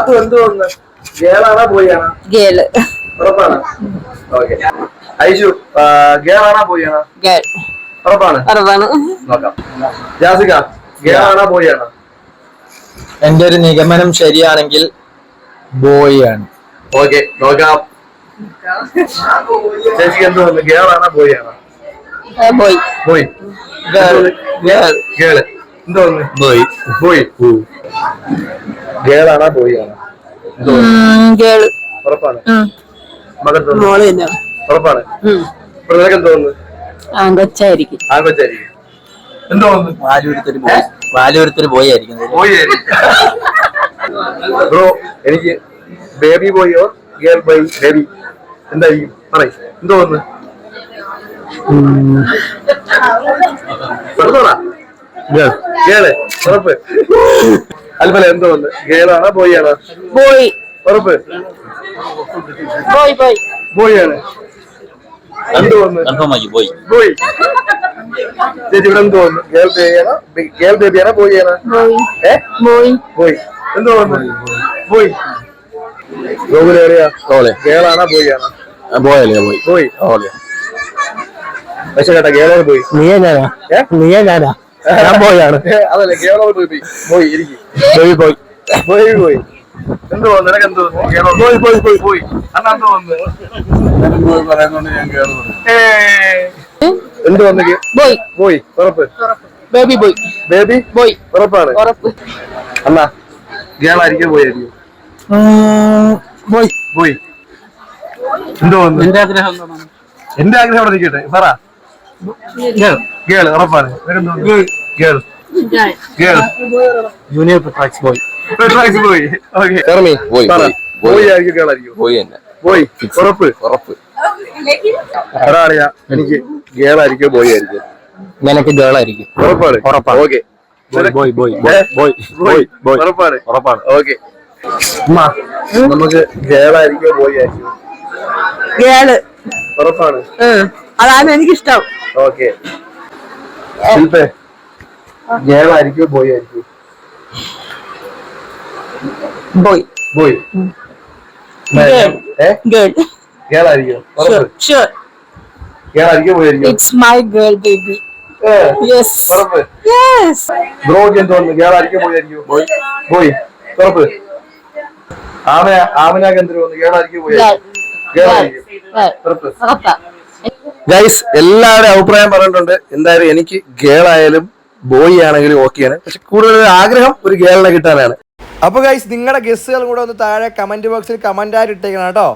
അത് ഗേളാണോ ബോയാണോ ഗേൾ. ഉറപ്പാണ്? ഓക്കെ. ഐഷു ഗേളാണോ ഗേൾ. ഉറപ്പാണ്? ഉറപ്പാണ്. നോക്കാം. ജാസിക ഗേളാണോ എന്റെ ഒരു നിഗമനം ശരിയാണെങ്കിൽ ബോയ് ആണ് ഓക്കെ നോക്കാം. ചേച്ചിക്ക് എന്ത് തോന്നുന്നു? ഗേളാണോ ആണോ ബോയ്. ബോയ്. ഗേൾ. ഗേൾ. എന്ത് ഗേളാണോ ഗേൾ. ഉറപ്പാണ്. മകൻ മോൾ തന്നെ. ഉറപ്പാണ്. എന്ത് ആങ്കൊച്ചായിരിക്കും എന്ത് വാലൂരത്തൊരു വാലൂരത്തൊരു ബ്രോ എനിക്ക് baby boy or girl boy baby. എന്തായിരിക്കും? പറയ്. എന്തോ ഒന്ന് പറഞ്ഞോടാ ഗേൾ ഉറപ്പ്. അൽഫല എന്തോ ഒന്ന്. ഗേളാണോ ബോയ് ആണോ ബോയ്. ഉറപ്പ്. Boy boy. ബോയ് ആണ് പോയി പോയി ബോയ്. ബോയ്. ചേച്ചി ഇവിടെ എന്ത് പോയി ഗേൾ ബേബി ആണോ ഗേൾ ബേബി ആണോ ബോയ്. ആണോ ഏ? ബോയ്. പോയി എന്ത് പോയി എവിടെയാ ഗേളാണോ പോയി ആണോ ബോയ്. പോയി ഓലെ പക്ഷെ കേട്ടാ ഗേളോട് പോയി നീയെ ഞാനാ? നീയെ ഞാനാ? ഞാൻ ബോയാണ് അതല്ല ഗേളോട് പോയി പോയി. പോയി ഇരിക്കും. ബോയ് ബോയ് പോയി പോയി. എന്ത് തോന്നുന്നു നിനക്ക് എന്ത് തോന്നുന്നു ഗേളോട് പോയി പോയി പോയി. പോയി. അന്ന് എന്ത് തോന്നുന്നു പോയി. ഉറപ്പ്. Baby boy baby? ബോയ് ഉറപ്പാണ്. ഉറപ്പ്. പോയായിരിക്കും. ബോയ് പോയി. എന്തോ എന്റെ ആഗ്രഹം എന്റെ ആഗ്രഹം അവിടെ നിൽക്കട്ടെ. പറ. ഗേൾ ഉറപ്പാണ്. ഗേൾ ഗേൾ ജൂനിയർ പെട്രാക്സ് ബോയ് ഓക്കെ കർമ്മി പോയി പറ. പോയി പോയി ആയിരിക്കും ഗേൾ ആയിരിക്കും. ബോയ് തന്നെ. പോയി ഉറപ്പ്. ഉറപ്പ്. ഒരാളിയാ എനിക്ക് ഗേൾ ആയിരിക്കും ബോയ് ആയിരിക്കും. നിനക്ക് ഗേൾ ആയിരിക്കും. ഉറപ്പാണ്. ഉറപ്പാണ്. Okay boy boy boy boy boy boy ഉറപ്പാണ്. ഉറപ്പാണ്. ഓക്കെ നമുക്ക് ഗേൾ ആയിരിക്കും ബോയ് ആയിരിക്കും. ഗേൾ ഉറപ്പാണ്. അതാണ് എനിക്കിഷ്ടം. ഓക്കെ. ശില്പേ ഗേൾ ആയിരിക്കും പോയി ആയിരിക്കും ബോയ് ബോയ് ഗേൾ. ഗേൾ. ആയിരിക്കും ഗേൾ ആയിരിക്കും പോയി ആയിരിക്കും ഇറ്റ്സ് മൈ ഗേൾ ബേബി ബ്രോക്ക് എന്ത് തോന്നുന്നു ഗേൾ ആയിരിക്കും പോയി ആയിരിക്കും ബോയ്. ബോയ്. ഉറപ്പ്. ആമന ആമനാക്ക് എന്ത് തോന്നുന്നു. ഗേൾ. ആയിരിക്കും ഗേൾ. ആയിരിക്കും ഉറപ്പാ. ഗൈസ് എല്ലാവരുടെയും അഭിപ്രായം പറഞ്ഞിട്ടുണ്ട്. എന്തായാലും എനിക്ക് ഗേൾ ആയാലും ബോയ് ആണെങ്കിലും ഓക്കെയാണ് പക്ഷെ കൂടുതൽ ആഗ്രഹം ഒരു ഗേളിനെ കിട്ടാനാണ്. അപ്പൊ ഗൈസ് നിങ്ങളുടെ ഗസ്സുകൾ കൂടെ ഒന്ന് താഴെ കമന്റ് ബോക്സിൽ കമന്റ് ആയിട്ട് ഇട്ടേക്കണം കേട്ടോ.